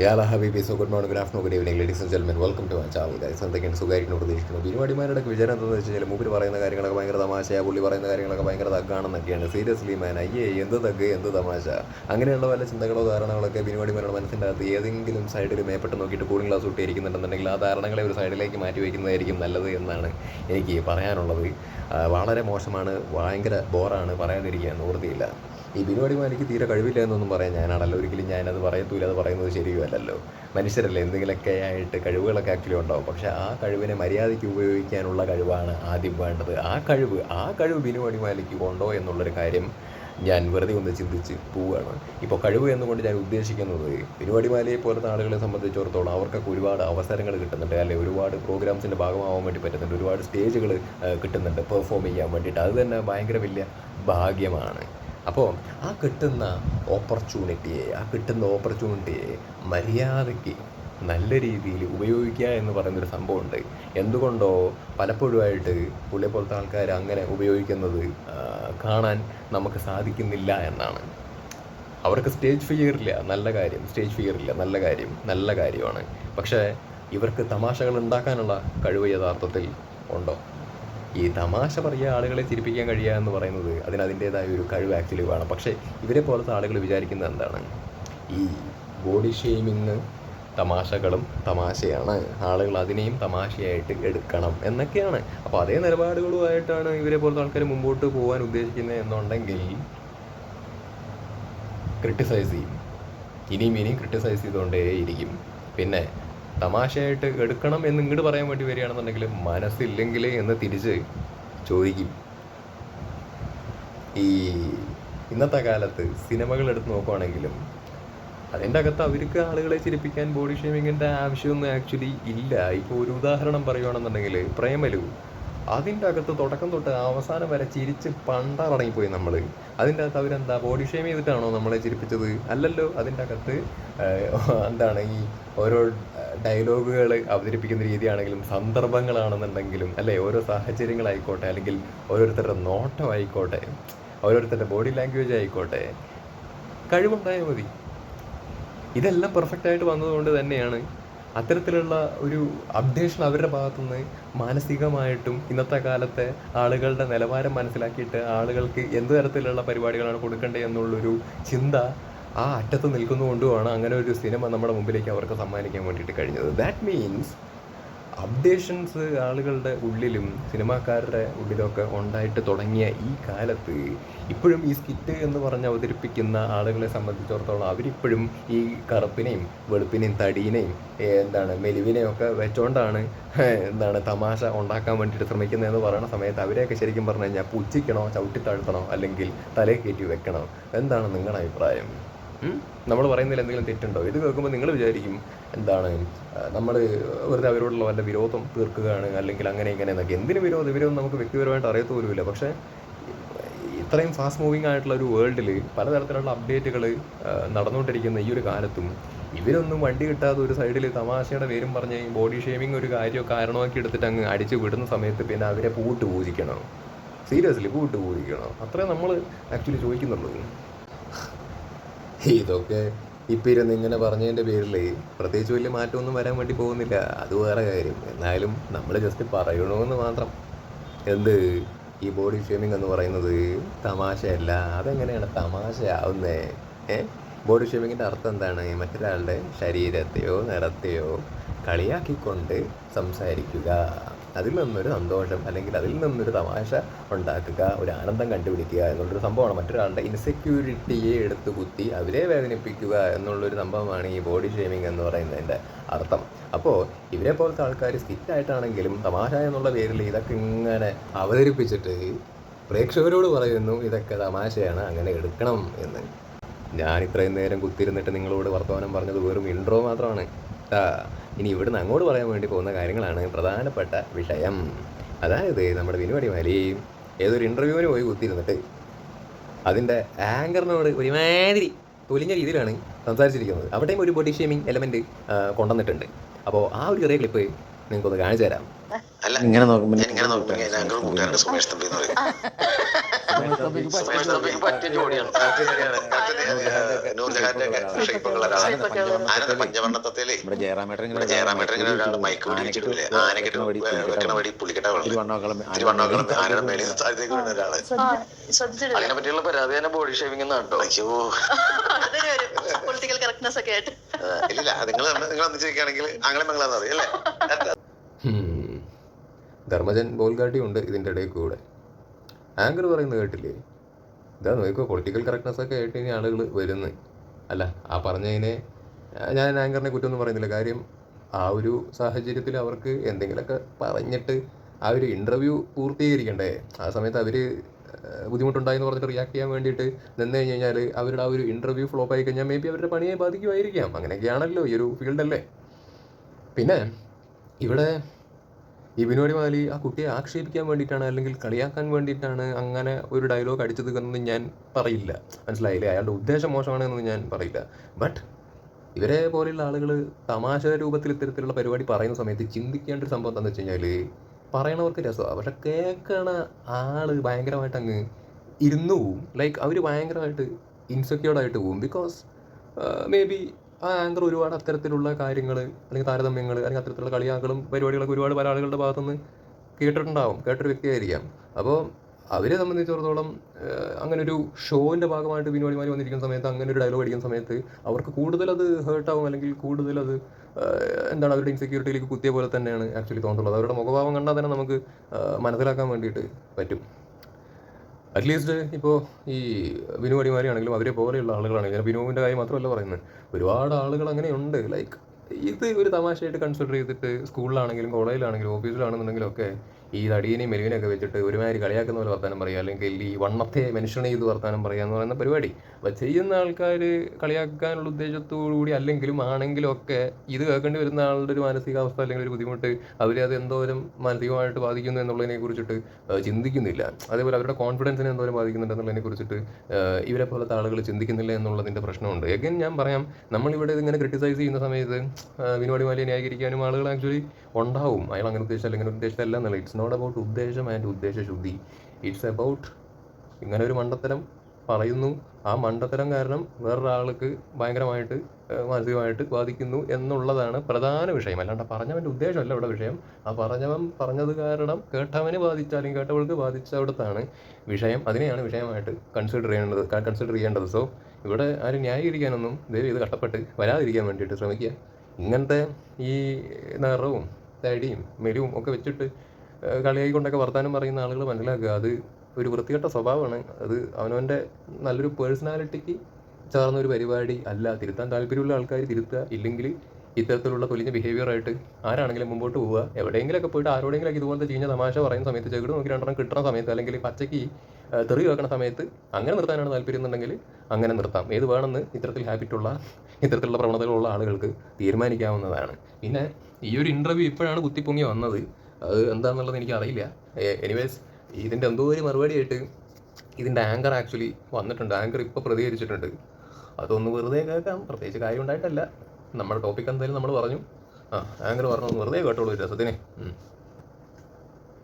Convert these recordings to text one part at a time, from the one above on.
യാല ഹബീബി so good morning good afternoon good evening ladies and gentlemen welcome to my channel guys എന്തൊക്കെയാണ് സുഖമായിരിക്കുന്നു പ്രതീക്ഷിക്കുന്നത് പരിപാടിമാരുടെ വിചാരം എന്താണെന്ന് വെച്ച് കഴിഞ്ഞാൽ മൂപ്പര് പറയുന്ന കാര്യങ്ങളൊക്കെ ഭയങ്കര തമാശയാ പുള്ളി പറയുന്ന കാര്യങ്ങളൊക്കെ ഭയങ്കര തഗ്ഗാണെന്നൊക്കെയാണ് സീരിയസ്ലി മാൻ അയ്യേ എന്ത് തഗ് എന്ത് തമാശ. അങ്ങനെയുള്ള വല്ല ചിന്തകളോ ധാരണകളൊക്കെ പരിപാടിമാരുടെ മനസ്സിന്റെ അകത്ത് ഏതെങ്കിലും സൈഡിൽ മേപ്പെട്ട് നോക്കിയിട്ട് കൂളിംഗ് ഗ്ലാസ് ഊട്ടി ഇരിക്കുന്നുണ്ടെന്നുണ്ടെങ്കിൽ ആ ധാരണകളെ ഒരു സൈഡിലേക്ക് മാറ്റി വയ്ക്കുന്നതായിരിക്കും നല്ലത് എന്നാണ് എനിക്ക് പറയാനുള്ളത്. വളരെ മോശമാണ് ഭയങ്കര ബോറാണ് പറയാതിരിക്കുക നിവൃത്തിയില്ല. ഈ എനിക്ക് തീരെ കഴിവില്ല എന്നൊന്നും പറയാൻ ഞാനാണല്ലോ ഒരിക്കലും ഞാനത് പറയത്തൂല അത് പറയുന്നത് ശരിയുമല്ലല്ലോ. മനുഷ്യരല്ലേ എന്തെങ്കിലുമൊക്കെ ആയിട്ട് കഴിവുകളൊക്കെ ആക്ച്വലി ഉണ്ടാവും. പക്ഷെ ആ കഴിവിനെ മര്യാദയ്ക്ക് ഉപയോഗിക്കാനുള്ള കഴിവാണ് ആദ്യം വേണ്ടത്. ആ കഴിവ് ആ കഴിവ് ബിനുവടിമാലിക്ക് ഉണ്ടോ എന്നുള്ളൊരു കാര്യം ഞാൻ വെറുതെ ഒന്ന് ചിന്തിച്ച് പോവുകയാണ്. ഇപ്പോൾ കഴിവ് എന്നുകൊണ്ട് ഞാൻ ഉദ്ദേശിക്കുന്നത് ബിനുവടിമാലിയെ പോലത്തെ ആളുകളെ സംബന്ധിച്ചിടത്തോളം അവർക്കൊക്കെ ഒരുപാട് അവസരങ്ങൾ കിട്ടുന്നുണ്ട്. അല്ലെ ഒരുപാട് പ്രോഗ്രാംസിന്റെ ഭാഗമാവാൻ വേണ്ടി പറ്റുന്നുണ്ട്. ഒരുപാട് സ്റ്റേജുകൾ കിട്ടുന്നുണ്ട് പെർഫോം ചെയ്യാൻ വേണ്ടിയിട്ട്. അത് തന്നെ ഭയങ്കര വലിയ ഭാഗ്യമാണ്. അപ്പോൾ ആ കിട്ടുന്ന ഓപ്പർച്യൂണിറ്റിയെ ആ കിട്ടുന്ന ഓപ്പർച്യൂണിറ്റിയെ മര്യാദയ്ക്ക് നല്ല രീതിയിൽ ഉപയോഗിക്കുക എന്ന് പറയുന്നൊരു സംഭവമുണ്ട്. എന്തുകൊണ്ടോ പലപ്പോഴുമായിട്ട് പുള്ളിയെ പോലത്തെ ആൾക്കാർ അങ്ങനെ ഉപയോഗിക്കുന്നത് കാണാൻ നമുക്ക് സാധിക്കുന്നില്ല എന്നാണ്. അവർക്ക് സ്റ്റേജ് ഫിയർ ഇല്ല നല്ല കാര്യം. സ്റ്റേജ് ഫിയർ ഇല്ല നല്ല കാര്യം നല്ല കാര്യമാണ്. പക്ഷേ ഇവർക്ക് തമാശകൾ ഉണ്ടാക്കാനുള്ള കഴിവ് യഥാർത്ഥത്തിൽ ഉണ്ടോ? ഈ തമാശ പറയുക ആളുകളെ ചിരിപ്പിക്കാൻ കഴിയുക എന്ന് പറയുന്നത് അതിന് അതിന്റേതായ ഒരു കഴിവ് ആക്ച്വലി വേണം. പക്ഷേ ഇവരെ പോലത്തെ ആളുകൾ വിചാരിക്കുന്നത് എന്താണ്? ഈ ബോഡി ഷെയ്മിങ് തമാശകളും തമാശയാണ്. ആളുകൾ അതിനെയും തമാശയായിട്ട് എടുക്കണം എന്നൊക്കെയാണ്. അപ്പോൾ അതേ നിലപാടുകളുമായിട്ടാണ് ഇവരെ പോലത്തെ ആൾക്കാർ മുമ്പോട്ട് പോകാൻ ഉദ്ദേശിക്കുന്നത് എന്നുണ്ടെങ്കിൽ ക്രിട്ടിസൈസ് ചെയ്യും. ഇനിയും ഇനിയും ക്രിട്ടിസൈസ് ചെയ്തുകൊണ്ടേയിരിക്കും. പിന്നെ തമാശയായിട്ട് എടുക്കണം എന്ന് ഇങ്ങോട്ട് പറയാൻ വേണ്ടി വരികയാണെന്നുണ്ടെങ്കിൽ മനസ്സില്ലെങ്കിൽ എന്ന് തിരിച്ച് ചോദിക്കും. ഈ ഇന്നത്തെ കാലത്ത് സിനിമകൾ എടുത്ത് നോക്കുവാണെങ്കിലും അതിന്റെ അകത്ത് അവർക്ക് ആളുകളെ ചിരിപ്പിക്കാൻ ബോഡി ഷേമിങ്ങിന്റെ ആവശ്യമൊന്നും ആക്ച്വലി ഇല്ല. ഇപ്പോൾ ഒരു ഉദാഹരണം പറയുകയാണെന്നുണ്ടെങ്കിൽ പ്രേമലു. അതിന്റെ അകത്ത് തുടക്കം തൊട്ട് അവസാനം വരെ ചിരിച്ച് പണ്ടാറടങ്ങിപ്പോയി നമ്മൾ അതിന്റെ അകത്ത് അവരെന്താ ബോഡി ഷെയിം ചെയ്തിട്ടാണോ നമ്മളെ ചിരിപ്പിച്ചത്? അല്ലല്ലോ അതിന്റെ അകത്ത് എന്താണ് ഈ ഓരോ ഡയലോഗുകൾ അവതരിപ്പിക്കുന്ന രീതിയാണെങ്കിലും സന്ദർഭങ്ങളാണെന്നുണ്ടെങ്കിലും അല്ലേ ഓരോ സാഹചര്യങ്ങളായിക്കോട്ടെ അല്ലെങ്കിൽ ഓരോരുത്തരുടെ നോട്ടം ആയിക്കോട്ടെ ഓരോരുത്തരുടെ ബോഡി ലാംഗ്വേജ് ആയിക്കോട്ടെ കഴിവുണ്ടായാൽ മതി. ഇതെല്ലാം പെർഫെക്റ്റ് ആയിട്ട് വന്നതുകൊണ്ട് തന്നെയാണ് അത്തരത്തിലുള്ള ഒരു അപ്ഡേഷൻ അവരുടെ ഭാഗത്തുനിന്ന് മാനസികമായിട്ടും ഇന്നത്തെ കാലത്തെ ആളുകളുടെ നിലവാരം മനസ്സിലാക്കിയിട്ട് ആളുകൾക്ക് എന്ത് തരത്തിലുള്ള പരിപാടികളാണ് കൊടുക്കേണ്ടത് എന്നുള്ളൊരു ചിന്ത ആ അറ്റത്ത് നിൽക്കുന്നതുകൊണ്ടുമാണ് അങ്ങനെ ഒരു സിനിമ നമ്മുടെ മുമ്പിലേക്ക് അവർക്ക് സമ്മാനിക്കാൻ വേണ്ടിയിട്ട് കഴിഞ്ഞത്. ദാറ്റ് മീൻസ് അപ്ഡേഷൻസ് ആളുകളുടെ ഉള്ളിലും സിനിമാക്കാരുടെ ഉള്ളിലൊക്കെ ഉണ്ടായിട്ട് തുടങ്ങിയ ഈ കാലത്ത് ഇപ്പോഴും ഈ സ്കിറ്റ് എന്ന് പറഞ്ഞ് അവതരിപ്പിക്കുന്ന ആളുകളെ സംബന്ധിച്ചിടത്തോളം അവരിപ്പോഴും ഈ കറുപ്പിനെയും വെളുപ്പിനെയും തടീനെയും എന്താണ് മെലിവിനെയും ഒക്കെ വെച്ചോണ്ടാണ് എന്താണ് തമാശ ഉണ്ടാക്കാൻ വേണ്ടിയിട്ട് ശ്രമിക്കുന്നതെന്ന് പറയുന്ന സമയത്ത് അവരെയൊക്കെ ശരിക്കും പറഞ്ഞു കഴിഞ്ഞാൽ പുച്ഛിക്കണോ ചവിട്ടിത്താഴ്ത്തണോ അല്ലെങ്കിൽ തലയിൽ കയറ്റി വെക്കണോ? എന്താണ് നിങ്ങളുടെ അഭിപ്രായം? നമ്മൾ പറയുന്നതിൽ എന്തെങ്കിലും തെറ്റുണ്ടോ? ഇത് കേൾക്കുമ്പോൾ നിങ്ങൾ വിചാരിക്കും എന്താണ് നമ്മൾ വെറുതെ അവരോടുള്ള വല്ല വിരോധം തീർക്കുകയാണ് അല്ലെങ്കിൽ അങ്ങനെ ഇങ്ങനെ എന്നൊക്കെ. എന്തിന് വിരോധം? ഇവരൊന്നും നമുക്ക് വ്യക്തിപരമായിട്ട് അറിയത്തു പോലുമില്ല പക്ഷേ ഇത്രയും ഫാസ്റ്റ് മൂവിങ് ആയിട്ടുള്ള ഒരു വേൾഡിൽ പലതരത്തിലുള്ള അപ്ഡേറ്റുകൾ നടന്നുകൊണ്ടിരിക്കുന്ന ഈ ഒരു കാലത്തും ഇവരൊന്നും വണ്ടി കിട്ടാതെ ഒരു സൈഡിൽ തമാശയുടെ പേരും പറഞ്ഞ് ബോഡി ഷേമിങ് ഒരു കാര്യം കാരണമാക്കി എടുത്തിട്ട് അങ്ങ് അടിച്ച് വിടുന്ന സമയത്ത് പിന്നെ അവരെ പൂട്ട് പൂജിക്കണോ? സീരിയസ്ലി പൂട്ട് പൂജിക്കണോ? അത്രേ നമ്മൾ ആക്ച്വലി ചോദിക്കുന്നുള്ളൂ. ഇതൊക്കെ ഇപ്പം ഇരുന്ന് ഇങ്ങനെ പറഞ്ഞതിന്റെ പേരിൽ പ്രത്യേകിച്ച് വലിയ മാറ്റമൊന്നും വരാൻ വേണ്ടി പോകുന്നില്ല. അത് വേറെ കാര്യം. എന്നാലും നമ്മൾ ജസ്റ്റ് പറയണമെന്ന് മാത്രം. എന്ത്? ഈ ബോഡി ഷേമിംഗ് എന്ന് പറയുന്നത് തമാശയല്ല. അതെങ്ങനെയാണ് തമാശയാവുന്നേ? ഏ? ബോഡി ഷേമിങ്ങിന്റെ അർത്ഥം എന്താണ്? മറ്റൊരാളുടെ ശരീരത്തെയോ നിറത്തെയോ കളിയാക്കിക്കൊണ്ട് സംസാരിക്കുക. അതിൽ നിന്നൊരു സന്തോഷം അല്ലെങ്കിൽ അതിൽ നിന്നൊരു തമാശ ഉണ്ടാക്കുക ഒരു ആനന്ദം കണ്ടുപിടിക്കുക എന്നുള്ളൊരു സംഭവമാണ്. മറ്റൊരാളുടെ ഇൻസെക്യൂരിറ്റിയെ എടുത്ത് കുത്തി അവരെ വേദനിപ്പിക്കുക എന്നുള്ളൊരു സംഭവമാണ് ഈ ബോഡി ഷേമിംഗ് എന്ന് പറയുന്നതിന്റെ അർത്ഥം. അപ്പോൾ ഇവരെ പോലത്തെ ആൾക്കാർ സ്കിറ്റായിട്ടാണെങ്കിലും തമാശ എന്നുള്ള പേരിൽ ഇതൊക്കെ ഇങ്ങനെ അവതരിപ്പിച്ചിട്ട് പ്രേക്ഷകരോട് പറയുന്നു ഇതൊക്കെ തമാശയാണ് അങ്ങനെ എടുക്കണം എന്ന്. ഞാൻ ഇത്രയും നേരം കുത്തിരുന്നിട്ട് നിങ്ങളോട് വർത്തമാനം പറഞ്ഞത് വെറും ഇൻട്രോ മാത്രമാണ്. ഇനി ഇവിടുന്ന് അങ്ങോട്ട് പറയാൻ വേണ്ടി പോകുന്ന കാര്യങ്ങളാണ് പ്രധാനപ്പെട്ട വിഷയം. അതായത് നമ്മുടെ വിനുവടി മാലി ഏതൊരു ഇന്റർവ്യൂവിന് പോയി കുത്തിയിരുന്നിട്ട് അതിന്റെ ആങ്കറിനോട് ഒരുമാതിരി തൊലിഞ്ഞ രീതിയിലാണ് സംസാരിച്ചിരിക്കുന്നത്. അവിടെയും ഒരു ബോഡി ഷേമിങ് എലമെന്റ് കൊണ്ടുവന്നിട്ടുണ്ട്. അപ്പോൾ ആ ഒരു ചെറിയ ക്ലിപ്പ് നിങ്ങൾക്കൊന്ന് കാണിച്ചു തരാം അല്ല ഇങ്ങനെ ഇങ്ങനെ ഞങ്ങൾ കൂട്ടുകാരുടെ സുമേഷ് തമ്പി എന്ന് പറയും സുമേഷ് തമ്പിക്ക് പറ്റിയ ജോഡിയാണ്. നൂർജഹാന്റെ ഒക്കെ ഷേപ്പുള്ള ഒരാളാണ്. ആനന്ദ പഞ്ചവർണത്തത്തിൽ ഇവിടെ ജയറാമേട്ടൻ ഇവിടെ ജയറാമേട്ടൻ ഇങ്ങനെ ഒരാൾ മൈക്ക് പിടിച്ചിട്ടില്ലേ ആനക്കെട്ട് വെക്കണ വടി പുള്ളിക്കെട്ട ഇത്തിരി വണ്ണമൊക്കെ ഇത്തിരി വണ്ണമൊക്കെ ആനയുടെ മേളിൽ താഴത്തേക്ക് വീണ ഒരാൾ. ശ്രദ്ധിച്ചിട്ടില്ല അതിനെ പറ്റിയുള്ള പരാതി തന്നെ ബോഡി ഷേവിംഗ് എന്നാട്ടോ അയ്യോ. പൊളിറ്റിക്കൽ കറക്റ്റ്നെസ് ഒക്കെ ആയിട്ട്. ഇല്ല നിങ്ങൾ നിങ്ങൾ ഒന്നിച്ചിരിക്കുകയാണെങ്കിൽ അങ്ങനെ മംഗളാന്ന് പറയും അല്ലേ. ധർമ്മജൻ ബോൽഗാട്ടിയും ഉണ്ട് ഇതിന്റെ ഇടയിൽ കൂടെ. ആങ്കർ പറയുന്നത് കേട്ടില്ലേ? ഇതാ നോക്കുക പൊളിറ്റിക്കൽ കറക്റ്റ്നെസ് ഒക്കെ ആയിട്ട് ഇനി ആളുകൾ വരുന്നു. അല്ല ആ പറഞ്ഞതിനെ ഞാൻ ആങ്കറിനെ കുറ്റമൊന്നും പറയുന്നില്ല. കാര്യം ആ ഒരു സാഹചര്യത്തിൽ അവർക്ക് എന്തെങ്കിലുമൊക്കെ പറഞ്ഞിട്ട് ആ ഒരു ഇന്റർവ്യൂ പൂർത്തീകരിക്കണ്ടേ? ആ സമയത്ത് അവർ ബുദ്ധിമുട്ടുണ്ടായെന്ന് പറഞ്ഞിട്ട് റിയാക്ട് ചെയ്യാൻ വേണ്ടിയിട്ട് നിന്ന് കഴിഞ്ഞ് കഴിഞ്ഞാൽ അവരുടെ ആ ഒരു ഇന്റർവ്യൂ ഫ്ലോപ്പ് ആയി കഴിഞ്ഞാൽ മേ ബി അവരുടെ പണിയെ ബാധിക്കുമായിരിക്കാം. അങ്ങനെയൊക്കെയാണല്ലോ ഈ ഒരു ഫീൽഡല്ലേ പിന്നെ ഇവിടെ ഈ വിനോദി മാലി ആ കുട്ടിയെ ആക്ഷേപിക്കാൻ വേണ്ടിയിട്ടാണ് അല്ലെങ്കിൽ കളിയാക്കാൻ വേണ്ടിയിട്ടാണ് അങ്ങനെ ഒരു ഡയലോഗ് അടിച്ചത് എന്ന് ഞാൻ പറയില്ല. മനസ്സിലായില്ലേ? അയാളുടെ ഉദ്ദേശം മോശമാണ് എന്നൊന്നും ഞാൻ പറയില്ല. ബട്ട് ഇവരെ പോലെയുള്ള ആളുകൾ തമാശ രൂപത്തിൽ ഇത്തരത്തിലുള്ള പരിപാടി പറയുന്ന സമയത്ത് ചിന്തിക്കേണ്ട ഒരു സംഭവം എന്താണെന്ന് വെച്ച് കഴിഞ്ഞാൽ പറയണവർക്ക് രസമാണ് പക്ഷെ കേൾക്കണ ആൾ ഭയങ്കരമായിട്ട് അങ്ങ് ഇരുന്നു പോവും. ലൈക്ക് അവർ ഭയങ്കരമായിട്ട് ഇൻസെക്യൂർഡായിട്ട് പോവും. ബിക്കോസ് മേ ബി ആ ആങ്കർ ഒരുപാട് അത്തരത്തിലുള്ള കാര്യങ്ങൾ അല്ലെങ്കിൽ താരതമ്യങ്ങൾ അല്ലെങ്കിൽ അത്തരത്തിലുള്ള കളിയാക്കളും പരിപാടികളൊക്കെ ഒരുപാട് പല ആളുകളുടെ ഭാഗത്തുനിന്ന് കേട്ടിട്ടുണ്ടാവും കേട്ടൊരു വ്യക്തിയായിരിക്കാം. അപ്പോൾ അവരെ സംബന്ധിച്ചിടത്തോളം അങ്ങനെ ഒരു ഷോവിന്റെ ഭാഗമായിട്ട് വിനോദിമാർ വന്നിരിക്കുന്ന സമയത്ത് അങ്ങനെ ഒരു ഡയലോഗ് അടിക്കുന്ന സമയത്ത് അവർക്ക് കൂടുതൽ അത് ഹേർട്ടാവും അല്ലെങ്കിൽ കൂടുതൽ അത് എന്താണ് അവരുടെ ഇൻസെക്യൂരിറ്റിയിലേക്ക് കുത്തിയ പോലെ തന്നെയാണ് ആക്ച്വലി തോന്നുന്നത്. അവരുടെ മുഖഭാവം കണ്ടാൽ തന്നെ നമുക്ക് മനസ്സിലാക്കാൻ വേണ്ടിയിട്ട് പറ്റും. അറ്റ്ലീസ്റ്റ് ഇപ്പോൾ ഈ ബിനു അടിമാരിയാണെങ്കിലും അവരെ പോലെയുള്ള ആളുകളാണെങ്കിലും ബിനുവിന്റെ കാര്യം മാത്രമല്ല പറയുന്നത്. ഒരുപാട് ആളുകൾ അങ്ങനെയുണ്ട്. ലൈക്ക് ഇത് ഒരു തമാശയായിട്ട് കൺസിഡർ ചെയ്തിട്ട് സ്കൂളിലാണെങ്കിലും കോളേജിലാണെങ്കിലും ഓഫീസിലാണെന്നുണ്ടെങ്കിലും ഒക്കെ ഈ തടിയനെയും മെലുവിനെയൊക്കെ വെച്ചിട്ട് ഒരുമാതിരി കളിയാക്കുന്ന പോലെ വർത്താനം പറയുക അല്ലെങ്കിൽ ഈ വണ്ണത്തെ മനുഷ്യനെ ചെയ്ത് വർത്താനം പറയുക എന്ന് പറയുന്ന പരിപാടി. അപ്പോൾ ചെയ്യുന്ന ആൾക്കാർ കളിയാക്കാനുള്ള ഉദ്ദേശത്തോടു കൂടി അല്ലെങ്കിലും ആണെങ്കിലും ഒക്കെ ഇത് കേൾക്കേണ്ടി വരുന്ന ആളുടെ ഒരു മാനസികാവസ്ഥ അല്ലെങ്കിൽ ഒരു ബുദ്ധിമുട്ട് അവരെ അത് എന്തോരം മാനസികമായിട്ട് ബാധിക്കുന്നു എന്നുള്ളതിനെ കുറിച്ചിട്ട് ചിന്തിക്കുന്നില്ല. അതേപോലെ അവരുടെ കോൺഫിഡൻസിനെ എന്തോരം ബാധിക്കുന്നുണ്ട് എന്നുള്ളതിനെ കുറിച്ചിട്ട് ഇവരെ പോലത്തെ ആളുകൾ ചിന്തിക്കുന്നില്ല എന്നുള്ളതിന്റെ പ്രശ്നമുണ്ട്. എഗൻ ഞാൻ പറയാം നമ്മളിവിടെ ഇതിങ്ങനെ ക്രിട്ടിസൈസ് ചെയ്യുന്ന സമയത്ത് വിനോദി മാലിയെ ന്യായീകരിക്കാനും ആളുകൾ ആക്ച്വലി ഉണ്ടാവും. അയാൾ അങ്ങനെ ഉദ്ദേശിച്ചാൽ അല്ലെങ്കിൽ ഉദ്ദേശിച്ചല്ല എന്നല്ല. ഇറ്റ്സ് നോട്ട് അബൌട്ട് ഉദ്ദേശം ആൻഡ് ഉദ്ദേശശുദ്ധി. ഇറ്റ്സ് അബൌട്ട് ഇങ്ങനെ ഒരു മണ്ടത്തരം പറയുന്നു. ആ മണ്ടത്തരം കാരണം വേറൊരാൾക്ക് ഭയങ്കരമായിട്ട് മാനസികമായിട്ട് ബാധിക്കുന്നു എന്നുള്ളതാണ് പ്രധാന വിഷയം. അല്ലാണ്ട് പറഞ്ഞവന്റെ ഉദ്ദേശമല്ല ഇവിടെ വിഷയം. ആ പറഞ്ഞവൻ പറഞ്ഞത് കാരണം കേട്ടവന് ബാധിച്ച അല്ലെങ്കിൽ കേട്ടവൾക്ക് ബാധിച്ചവിടത്താണ് വിഷയം. അതിനെയാണ് വിഷയമായിട്ട് കൺസിഡർ ചെയ്യേണ്ടത് കൺസിഡർ ചെയ്യേണ്ടത്. സോ ഇവിടെ ആരും ന്യായീകരിക്കാനൊന്നും ദയവ് ഇത് കഷ്ടപ്പെട്ട് വരാതിരിക്കാൻ വേണ്ടിയിട്ട് ശ്രമിക്കുക. ഇങ്ങനത്തെ ഈ നിറവും തടിയും മെലിവും ഒക്കെ വെച്ചിട്ട് ഏഹ്, കളിയായിക്കൊണ്ടൊക്കെ വർത്താനം പറയുന്ന ആളുകൾ മനസ്സിലാക്കുക. അത് ഒരു വൃത്തികെട്ട സ്വഭാവമാണ്. അത് അവനവന്റെ നല്ലൊരു പേഴ്സണാലിറ്റിക്ക് ചേർന്ന ഒരു പരിപാടി അല്ല. തിരുത്താൻ താല്പര്യമുള്ള ആൾക്കാർ തിരുത്തുക. ഇല്ലെങ്കിൽ ഇത്തരത്തിലുള്ള തൊലിഞ്ഞ ബിഹേവിയർ ആയിട്ട് ആരാണെങ്കിലും മുമ്പോട്ട് പോവുക. എവിടെയെങ്കിലൊക്കെ പോയിട്ട് ആരോടെങ്കിലൊക്കെ ഇതുപോലത്തെ ചീഞ്ഞ തമാശ പറയുന്ന സമയത്ത് ചെകിട് നോക്കി രണ്ടെണ്ണം കിട്ടുന്ന സമയത്ത് അല്ലെങ്കിൽ പച്ചയ്ക്ക് തെറി വെക്കണ സമയത്ത് അങ്ങനെ നിർത്താനാണ് താല്പര്യം എന്നുണ്ടെങ്കിൽ അങ്ങനെ നിർത്താം. ഏത് വേണമെന്ന് ഇത്തരത്തിൽ ഹാബിറ്റുള്ള ഇത്തരത്തിലുള്ള പ്രവണതകളുള്ള ആളുകൾക്ക് തീരുമാനിക്കാവുന്നതാണ്. പിന്നെ ഈ ഒരു ഇന്റർവ്യൂ ഇപ്പോഴാണ് കുത്തിപ്പൊങ്ങി വന്നത്. അത് എന്താണെന്നുള്ളത് എനിക്ക് അറിയില്ല എനിവേസ് ഇതിന്റെ എന്തോ ഒരു മറുപടിയായിട്ട് ഇതിന്റെ ആങ്കർ ആക്ച്വലി വന്നിട്ടുണ്ട്. ആങ്കർ ഇപ്പോൾ പ്രതികരിച്ചിട്ടുണ്ട്. അതൊന്ന് വെറുതെ കേൾക്കാം. പ്രത്യേകിച്ച് കാര്യം ഉണ്ടായിട്ടല്ല. നമ്മുടെ ടോപ്പിക് എന്തായാലും നമ്മൾ പറഞ്ഞു. ആ ആങ്കർ പറഞ്ഞു വെറുതെ കേട്ടോളൂ രസത്തിന്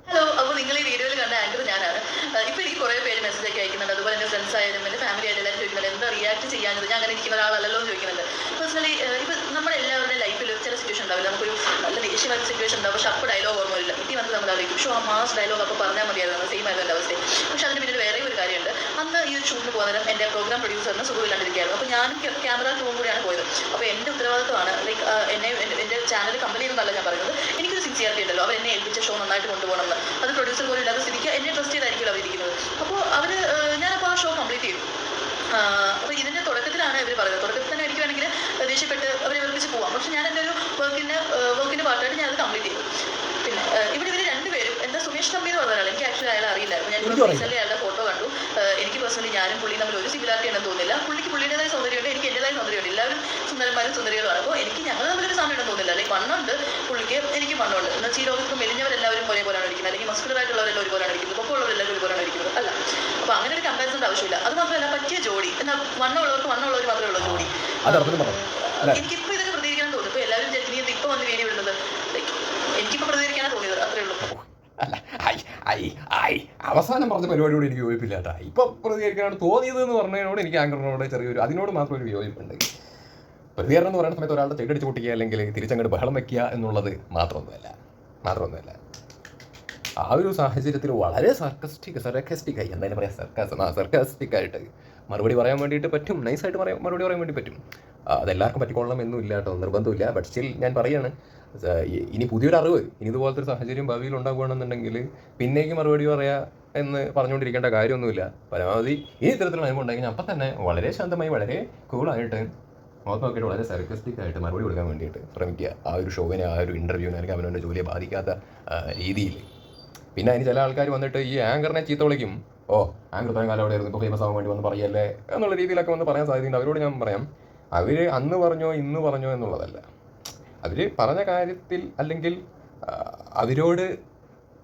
ഹലോ അപ്പോൾ നിങ്ങൾ ഈ വീഡിയോയിൽ കണ്ട ആങ്കർ ഞാനാണ്. ആ, ഇപ്പോൾ എനിക്ക് കുറേ പേര് മെസ്സേജ് ഒക്കെ അയക്കുന്നുണ്ട്. അതുപോലെ എന്റെ ഫ്രണ്ട്സ് ആയാലും എന്റെ ഫാമിലി ആയാലും എല്ലാവരും ചോദിക്കുന്നുണ്ട് എന്താ റിയാക്ട് ചെയ്യാഞ്ഞത്? ഞാൻ അങ്ങനെ ഇരിക്കുന്ന ഒരാളല്ലല്ലോ എന്ന് ചോദിക്കുന്നുണ്ട്. പേഴ്സണലി ഇപ്പൊ നമ്മുടെ എല്ലാവരുടെയും ലൈഫിൽ ചില സിറ്റുവേഷൻ ഉണ്ടാവില്ല. നമുക്കൊരു നല്ല ദേഷ്യമായ സിറ്റുവേഷൻ ഉണ്ടാവും. പക്ഷെ അപ്പോൾ ഡയലോഗ് ഓർമ്മ വരില്ല. വീട്ടിൽ വന്ന് നമ്മൾ അറിയിക്കും ഷോ ആ മാസ് ഡയലോഗ് അപ്പോൾ പറഞ്ഞാൽ മതിയായിരുന്നു. സെയിം ആയിരുന്നു അവസ്ഥ. പക്ഷെ അതിന് പിന്നിൽ വേറെ ഒരു കാര്യമുണ്ട്. അന്ന് ഈ ഒരു ഷൂട്ടിന് പോകുന്നേരം എന്റെ പ്രോഗ്രാം പ്രൊഡ്യൂസറിന് സുഖമില്ലാണ്ടിരിക്കുകയായിരുന്നു അപ്പോൾ ഞാനും ക്യാമറ ടൂവും കൂടിയാണ് പോയത്. അപ്പോൾ എന്റെ ഉത്തരവാദിത്തമാണ് ലൈക്ക് എന്നെ എന്റെ- ചാനൽ കമ്പനി എന്നല്ല ഞാൻ പറയുന്നത്. എനിക്കൊരു സിൻസിയറിറ്റി ഉണ്ടല്ലോ. അവർ എന്നെ ഏൽപ്പിച്ച ഷോ നന്നായിട്ട് കൊണ്ടുപോകണം എന്ന് അത് പ്രൊഡ്യൂസർ പോലും ഇല്ലാതെ സ്ഥിതിക്ക് എന്നെ ട്രസ്റ്റ് ചെയ്തായിരിക്കും അവർ ഇരിക്കുന്നത്. അപ്പോൾ അവർ ഞാനപ്പോൾ ആ ഷോ കംപ്ലീറ്റ് ചെയ്തു. അപ്പോൾ ഇതിന്റെ തുടക്കത്തിലാണ് ഇവർ പറയുന്നത്. തുടക്കത്തിൽ തന്നെ വേണമെങ്കിൽ ദേഷ്യപ്പെട്ട് അവരെ വെറുപ്പിച്ച് പോവാം. പക്ഷെ ഞാൻ എന്റെ ഒരു വർക്കിന്റെ വർക്കിന്റെ പാർട്ടായിട്ട് ഞാനത് കംപ്ലീറ്റ് ചെയ്തു. പിന്നെ ഇവിടെ ഇവർ രണ്ടുപേരും എന്താ സുമേഷ് തമ്പി എന്ന് പറഞ്ഞ ഒരാൾ എനിക്ക് ആക്ച്വലി അയാൾ അറിയില്ലായിരുന്നു. ഞാൻ റീസെന്റ് അയാളുടെ ഫോട്ടോ കണ്ടു. എനിക്ക് പേഴ്സണലി ഞാനും പുള്ളിയും തമ്മിൽ ഒരു സിമിലാരിറ്റി ഉണ്ടെന്ന് തോന്നുന്നില്ല. പുള്ളിക്ക് പുള്ളിയുടേതായ സൗന്ദര്യമുണ്ട് എനിക്ക് എന്റെതായ സൗന്ദര്യമുണ്ട്. എല്ലാവരും സുന്ദരന്മാരും സുന്ദരികളാണ് അപ്പോൾ എനിക്ക് ഞങ്ങൾ തമ്മിലൊരു സാമ്യം ഉണ്ടെന്ന് തോന്നുന്നില്ല. ലൈക്ക് വണ്ണുണ്ട് പുള്ളിക്ക് എനിക്ക് വണ്ണുണ്ട്. എന്നാൽ ഈ ലോകത്ത് മെലിഞ്ഞവരെല്ലാവരും ഒരേപോലെയാണ് ഇരിക്കുന്നത്. അല്ലെങ്കിൽ മസ്കുലർ ആയിട്ടുള്ളവരെല്ലാം ഒരുപോലെയാണ് ഇരിക്കുന്നത്. പൊക്കമുള്ളവരെല്ലാവരും ഒരുപോലെയാണ് ഇരിക്കുന്നത്. അല്ല. ആവശ്യമില്ല. അത് മാത്രമല്ല പറ്റിയ ജോഡി. എന്നാൽ വണ്ണമുള്ളവർക്ക് വണ്ണമുള്ളവർ മാത്രമേ ഉള്ളൂ ജോഡി. എനിക്കിപ്പോ ഇതൊക്കെ പ്രതികരിക്കാൻ തോന്നുന്നു ഇപ്പൊ എല്ലാവരും നീ ഇപ്പോൾ വന്ന് വീഡിയോ വിടുന്നത് എനിക്കിപ്പോ പ്രതികരിക്കാനാ പ്രതികരിക്കാനാണ് തോന്നിയത്. അത്രേ ഉള്ളൂ. ഐ ഐ അവസാനം പറഞ്ഞ പരിപാടിയോട് എനിക്ക് യോജിപ്പില്ല കേട്ടോ. ഇപ്പൊ പ്രതികരിക്കാനാണ് തോന്നിയത് എന്ന് പറഞ്ഞതിനോട് എനിക്ക് ആങ്കറിനോട് ചെറിയൊരു അതിനോട് മാത്രം ഒരു യോജിപ്പുണ്ട്. പ്രതികരണം എന്ന് പറയുന്ന സമയത്ത് ഒരാളുടെ ചെടിയടിച്ച് പൊട്ടിക്കുക അല്ലെങ്കിൽ തിരിച്ചങ്ങോട്ട് ബഹളം വെക്കുക എന്നുള്ളത് മാത്രമൊന്നുമല്ല. മാത്രമൊന്നുമല്ല. ആ ഒരു സാഹചര്യത്തിൽ വളരെ സർക്കസ്റ്റിക് സർക്കസ്റ്റിക് ആയി. എന്തായാലും പറയാം സർക്കാസ് ആ സർക്കാസ്റ്റിക് ആയിട്ട് മറുപടി പറയാൻ വേണ്ടിയിട്ട് പറ്റും. നൈസായിട്ട് പറയാൻ മറുപടി പറയാൻ വേണ്ടി പറ്റും. അതെല്ലാവർക്കും പറ്റിക്കൊള്ളണം എന്നും ഇല്ല കേട്ടോ നിർബന്ധമില്ല ബട്ട് സ്റ്റിൽ ഞാൻ പറയാണ് ഇനി പുതിയൊരു അറിവ് ഇനി ഇതുപോലത്തെ ഒരു സാഹചര്യം ഭാവിയിൽ ഉണ്ടാകുകയാണെന്നുണ്ടെങ്കിൽ പിന്നേക്ക് മറുപടി പറയാ എന്ന് പറഞ്ഞുകൊണ്ടിരിക്കേണ്ട കാര്യമൊന്നുമില്ല. പരമാവധി ഈ ഇത്തരത്തിലുള്ള അനുഭവം ഉണ്ടെങ്കിൽ അപ്പം തന്നെ വളരെ ശാന്തമായി വളരെ കൂളായിട്ട് മുഖത്ത് നോക്കിയിട്ട് വളരെ സർക്കസ്റ്റിക് ആയിട്ട് മറുപടി കൊടുക്കാൻ വേണ്ടിയിട്ട് ശ്രമിക്കുക. ആ ഒരു ഷോവിനെ ആ ഒരു ഇന്റർവ്യൂവിനെ അല്ലെങ്കിൽ അവനവന്റെ ജോലിയെ ബാധിക്കാത്ത രീതിയിൽ. പിന്നെ അതിന് ചില ആൾക്കാർ വന്നിട്ട് ഈ ആങ്കറിനെ ചീത്ത വിളിക്കും. ഓ ആങ്കർ ഇത്രയും കാലം അവിടെ ഇപ്പോൾ ഫേമസ് ആവാൻ വേണ്ടി വന്ന് പറയല്ലേ? എന്നുള്ള രീതിയിലൊക്കെ വന്ന് പറയാൻ സാധ്യതയുണ്ട്. അവരോട് ഞാൻ പറയാം അവർ അന്ന് പറഞ്ഞോ ഇന്ന് പറഞ്ഞോ എന്നുള്ളതല്ല. അവർ പറഞ്ഞ കാര്യത്തിൽ അല്ലെങ്കിൽ അവരോട്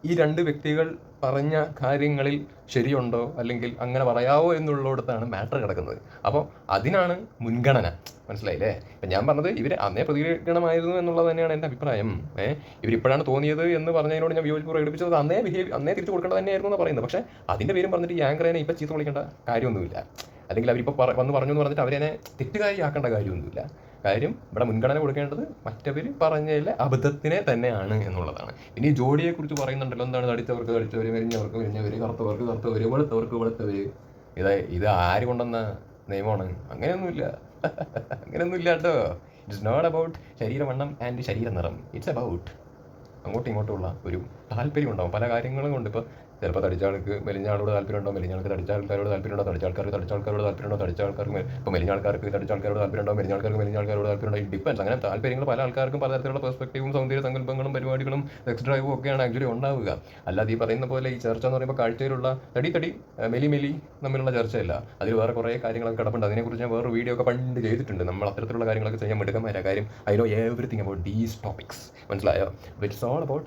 ഈ രണ്ട് വ്യക്തികൾ പറഞ്ഞ കാര്യങ്ങളിൽ ശരിയുണ്ടോ അല്ലെങ്കിൽ അങ്ങനെ പറയാവോ എന്നുള്ളിടത്താണ് മാറ്റർ കിടക്കുന്നത്. അപ്പോൾ അതിനാണ് മുൻഗണന. മനസ്സിലായില്ലേ? ഇപ്പം ഞാൻ പറഞ്ഞത് ഇവർ അന്നേ പ്രതികരണമായിരുന്നു എന്നുള്ളത് തന്നെയാണ് എന്റെ അഭിപ്രായം. ഏഹ് ഇവരിപ്പോഴാണ് തോന്നിയത് എന്ന് പറഞ്ഞതിനോട് ഞാൻ വിയോജിപ്പ് പ്രകടിപ്പിച്ചത് അന്നേ ബിഹേവ് അന്നേ തിരിച്ചു കൊടുക്കേണ്ടത് തന്നെയായിരുന്നു എന്ന് പറയുന്നത്. പക്ഷേ അതിന്റെ പേരും പറഞ്ഞിട്ട് ഈ ആങ്കറിനെ ഇപ്പം ചീത്ത വിളിക്കേണ്ട കാര്യമൊന്നുമില്ല. അല്ലെങ്കിൽ അവരിപ്പോൾ വന്ന് പറഞ്ഞു എന്ന് പറഞ്ഞിട്ട് അവരെന്നെ തെറ്റുകാരിയാക്കേണ്ട കാര്യമൊന്നുമില്ല. കാര്യം ഇവിടെ മുൻഗണന കൊടുക്കേണ്ടത് മറ്റവർ പറഞ്ഞതിലെ അബദ്ധത്തിനെ തന്നെയാണ് എന്നുള്ളതാണ്. ഇനി ജോഡിയെ കുറിച്ച് പറയുന്നുണ്ടല്ലോ. എന്താണ് തടിച്ചവർക്ക് തടിച്ചവർ മെരിഞ്ഞവർക്ക് മെരിഞ്ഞവർ കറുത്തവർക്ക് കറുത്തവർ വെളുത്തവർക്ക് വെളുത്തവർ ഇത് ഇത് ആര് കൊണ്ടുവന്ന നിയമമാണ്? അങ്ങനെയൊന്നുമില്ല. അങ്ങനെയൊന്നുമില്ല കേട്ടോ. ഇറ്റ്സ് നോട്ട് അബൌട്ട് ശരീരവണ്ണം ആൻഡ് ശരീര നിറം ഇറ്റ്സ് അബൌട്ട് അങ്ങോട്ടും ഇങ്ങോട്ടുമുള്ള ഒരു താല്പര്യം ഉണ്ടാവും പല കാര്യങ്ങളും കൊണ്ട് ഇപ്പോൾ ചിലപ്പോൾ തടിച്ച ആൾക്ക് മെലിഞ്ഞ ആളോട് താല്പര്യം ഉണ്ടാവും മെലിഞ്ഞ ആൾക്ക് തടിച്ച ആൾക്കാരോട് താല്പര്യം ഉണ്ടാവും തടിച്ച ആൾക്കാർക്ക് തടിച്ച ആൾക്കാരോട് താല്പര്യം ഉണ്ടാവും തടിച്ച ആൾക്കാർക്ക് ഇപ്പോൾ മെലിഞ്ഞ ആൾക്കാർക്ക് തടിച്ച ആൾക്കാരോട് താല്പര്യം ഉണ്ടാവും മെലിഞ്ഞ ആൾക്കാർക്ക് മെലിഞ്ഞ ആൾക്കാരോട് താല്പര്യം ഇറ്റ് ഡിപ്പെൻസ് അങ്ങനെ താല്പര്യങ്ങൾ പല ആൾക്കാർക്കും പലതരത്തിലുള്ള പെർസ്പെക്റ്റീവും സൗന്ദര്യ സങ്കല്പങ്ങളും പരിപാടികളും സെക്സ് ഡ്രൈവും ഒക്കെയാണ് ആക്ച്വലി ഉണ്ടാവുക. അല്ലാതെ ഈ പറയുന്ന പോലെ ഈ ചർച്ച എന്ന് പറയുമ്പോൾ കാഴ്ചയിലുള്ള തടി തടി മെലി മെലി തമ്മിലുള്ള ചർച്ചയല്ല. അതിൽ വേറെ കുറേ കാര്യങ്ങളൊക്കെ കിടപ്പുണ്ട്. അതിനെക്കുറിച്ച് ഞാൻ വേറെ വീഡിയോ ഒക്കെ പണ്ട് ചെയ്തിട്ടുണ്ട്. നമ്മൾ അത്തരത്തിലുള്ള കാര്യങ്ങളൊക്കെ ചെയ്യാൻ എടുക്കാൻ കാര്യം I know everything about these topics മനസ്സിലായോ? ഇറ്റ്സ് ഓൾ അബൌട്ട്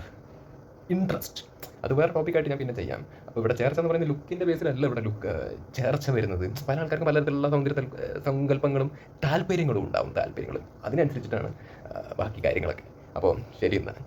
ഇൻട്രസ്റ്റ് അത് വേറെ ടോപ്പിക്കായിട്ട് ഞാൻ പിന്നെ ചെയ്യാം. അപ്പോൾ ഇവിടെ ചേർച്ച എന്ന് പറയുന്നത് ലുക്കിന്റെ ബേസിലല്ല ഇവിടെ ലുക്ക് ചേർച്ച വരുന്നത്. പല ആൾക്കാർക്കും പലതരത്തിലുള്ള സൗന്ദര്യ സങ്കല്പങ്ങളും താല്പര്യങ്ങളും ഉണ്ടാവും താല്പര്യങ്ങളും. അതിനനുസരിച്ചിട്ടാണ് ബാക്കി കാര്യങ്ങളൊക്കെ. അപ്പോൾ ശരി എന്നാൽ